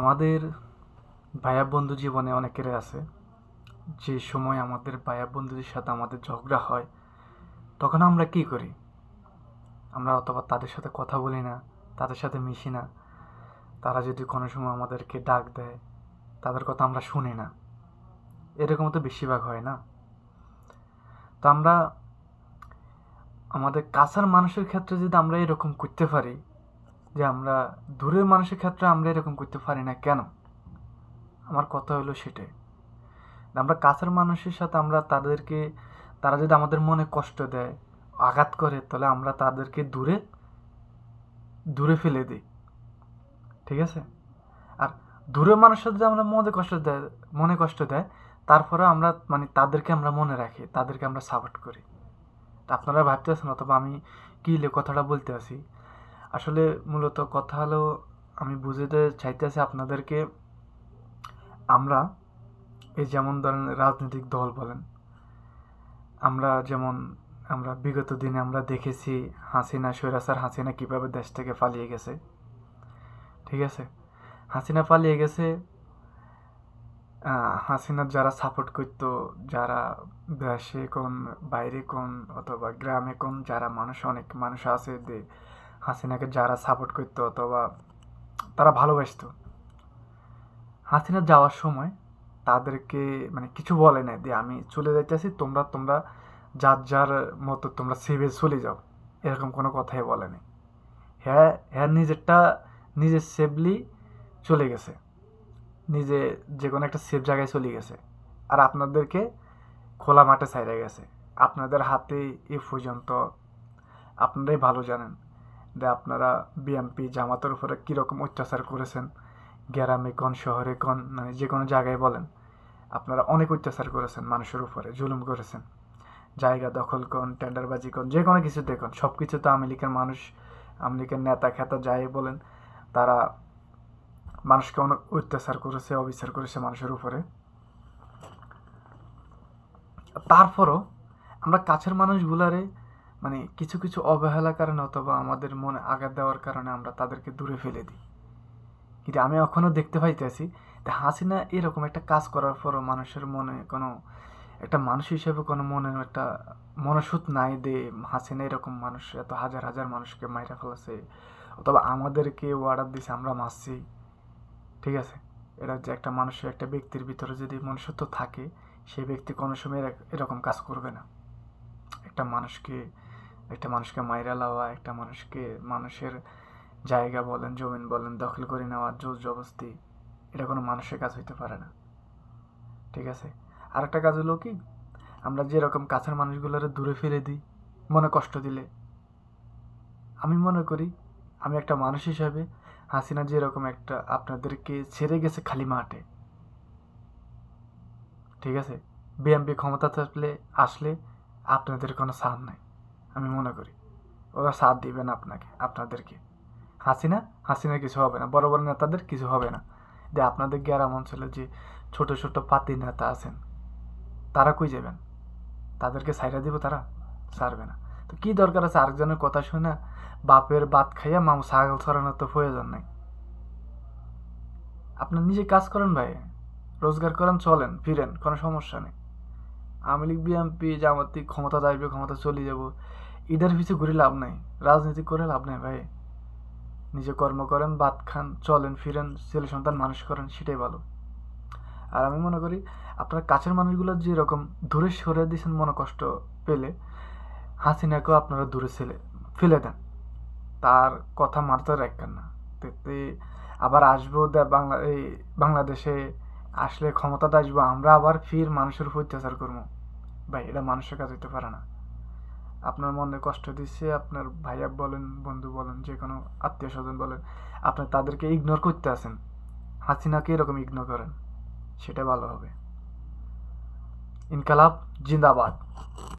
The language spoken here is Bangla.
আমাদের ভাইয়া বন্ধু জীবনে অনেকেরই আছে। যে সময় আমাদের ভাইয়া বন্ধুদের সাথে আমাদের ঝগড়া হয়, তখন আমরা কি করি? আমরা অথবা তাদের সাথে কথা বলি না, তাদের সাথে মিশি না। তারা যদি কোনো সময় আমাদেরকে ডাক দেয়, তাদের কথা আমরা শুনি না। এরকম তো বেশিরভাগ হয় না। তো আমরা, আমাদের কাছের মানুষের ক্ষেত্রে যদি আমরা এরকম করতে পারি যে আমরা দূরের মানুষের ক্ষেত্রে আমরা এরকম করতে পারি না কেন? আমার কথা হলো সেটাই। আমরা কাছের মানুষের সাথে আমরা তাদেরকে, তারা যদি আমাদের মনে কষ্ট দেয়, আঘাত করে, তাহলে আমরা তাদেরকে দূরে দূরে ফেলে দিই। ঠিক আছে? আর দূরের মানুষের যদি আমরা মনে কষ্ট দেয়, মনে কষ্ট দেয় তারপরে আমরা মানে তাদেরকে আমরা মনে রাখি, তাদেরকে আমরা সাপোর্ট করি। আপনারা ভাবতেছেন, অথবা আমি কী কথাটা বলতে আছি আসলে মূলত কথা হলো, আমি বুঝতে চাইতেছি আপনাদেরকে, আমরা এই যেমন ধরেন রাজনৈতিক দল বলেন, আমরা যেমন, আমরা বিগত দিনে আমরা দেখেছি হাসিনা, স্বৈরাচার হাসিনা কীভাবে দেশ থেকে পালিয়ে গেছে, ঠিক আছে? হাসিনা পালিয়ে গেছে হাসিনার যারা সাপোর্ট করতো, যারা দেশে কোন, বাইরে কোন, অথবা গ্রামে কোন, যারা মানুষ, অনেক মানুষ আছে হাসিনাকে যারা সাপোর্ট করতো অথবা তারা ভালোবাসতো। হাসিনা যাওয়ার সময় তাদেরকে মানে কিছু বলে নাই যে আমি চলে যাইতেছি, তোমরা তোমরা যার যার মতো তোমরা সেভে চলে যাও। এরকম কোনো কথাই বলে নাই। হ্যাঁ হ্যাঁ নিজেরটা নিজের সেফলি চলে গেছে। নিজে যে কোনো একটা সেফ জায়গায় চলে গেছে। আর আপনাদেরকে খোলা মাঠে ছাইড়ে গেছে। আপনাদের হাতে এ পর্যন্ত। আপনারাই ভালো জানেন। যে আপনারা বিএমপি জামাতের উপরে কীরকম অত্যাচার করেছেন? গ্রামে কোন, শহরে কোন মানে যে কোনো জায়গায় বলেন। আপনারা অনেক অত্যাচার করেছেন মানুষের উপরে, জুলুম করেছেন। জায়গা দখল কোন, টেন্ডারবাজি কোন, যে কোনো কিছু দেখুন। সব কিছু তো আওয়ামী লীগের মানুষ, আওয়ামী লীগের নেতা খ্যাতা যাই বলেন, তারা মানুষকে অনেক অত্যাচার করেছে, অবিচার করেছে মানুষের উপরে। তারপরও আমরা কাছের মানুষগুলারে মানে কিছু কিছু অবহেলার কারণে অথবা আমাদের মনে আঘাত দেওয়ার কারণে আমরা তাদেরকে দূরে ফেলে দিই। কিন্তু আমি এখনও দেখতে পাইতেছি যে হাসিনা এরকম একটা কাজ করার পরও মানুষের মনে কোনো একটা মানুষ হিসেবে কোনো মনে একটা মনসুত নাই দে হাসিনা এরকম মানুষ, এত হাজার হাজার মানুষকে মাইরা ফেলেছে। অথবা আমাদেরকে অর্ডার দিছে, আমরা মারছি। ঠিক আছে? এটা যে একটা মানুষের একটা ব্যক্তির ভিতরে যদি মনুষ্যত্ব থাকে, সেই ব্যক্তি কোনো সময় এরা- এরকম কাজ করবে না। একটা মানুষকে একটা মানুষকে মাইরা লাওয়া, একটা মানুষকে মানুষের জায়গা বলেন, জমিন বলেন, দখল করে নেওয়া, জোর জবস্তি এটা কোনো মানুষের কাজ হইতে পারে না। ঠিক আছে? আর একটা কাজ হলো কি, আমরা যেরকম কাছের মানুষগুলোরে দূরে ফেলে দিই, মনে কষ্ট দিলে। আমি মনে করি, আমি একটা মানুষ হিসাবে হাসিনা যেরকম একটা আপনাদেরকে ছেড়ে গেছে খালি মাঠে। ঠিক আছে? বিএমপি ক্ষমতা থাকলে, আসলে আপনাদের কোনো সাথ নাই। আমি মনে করি। ওরা সাথ দিবে না আপনাকে, আপনাদেরকে। হাসিনা? হাসিনা কিছু হবে না। বড় বড় নেতাদের কিছু হবে না। যে আপনাদের গ্রাম অঞ্চলে যে ছোট ছোট পাতি নেতা আছেন, তারা কই যাবেন? তাদেরকে সাইডা দিব তারা? ছাড়বে না। তো কি দরকার আছে আরেকজনের কথা শুনে বাপের বাত খাইয়া মামু ছাগল ছড়ানোর তো প্রয়োজন নাই। আপনার নিজে কাজ করেন ভাই। রোজগার করেন, চলেন, ফিরেন, কোনো সমস্যা নেই। আওয়ামী লীগ বিএমপি জামাতি ক্ষমতা যাইবে ক্ষমতা চলে যাব। ইদের পিছু ঘুরে লাভ নাই। রাজনীতি করে লাভ নাই ভাই। নিজে কর্ম করেন বাদ খান, চলেন, ফিরেন, ছেলে সন্তান মানুষ করেন, সেটাই ভালো। আর আমি মনে করি, আপনার কাছের মানুষগুলো যেরকম দূরে সরে দিয়েছেন মনে কষ্ট পেলে, হাসিনাকেও আপনারা দূরে ছেলে, ফেলে দেন। তার কথা মারতে রাখবেন না। আবার আসব বাংলা এই বাংলাদেশে আসলে ক্ষমতাতে আসব, আমরা আবার ফির মানুষের উপর অত্যাচার করব। ভাই, এটা মানুষের কাজ হইতে পারে না। আপনার মনে কষ্ট দিচ্ছে, আপনার ভাইয়া বলেন, বন্ধু বলেন, যে কোনো আত্মীয় স্বজন বলেন, আপনি তাদেরকে ইগনোর করতে আসেন হাসিনাকে এরকম ইগনোর করেন, সেটা ভালো হবে। ইনকালাব, জিন্দাবাদ।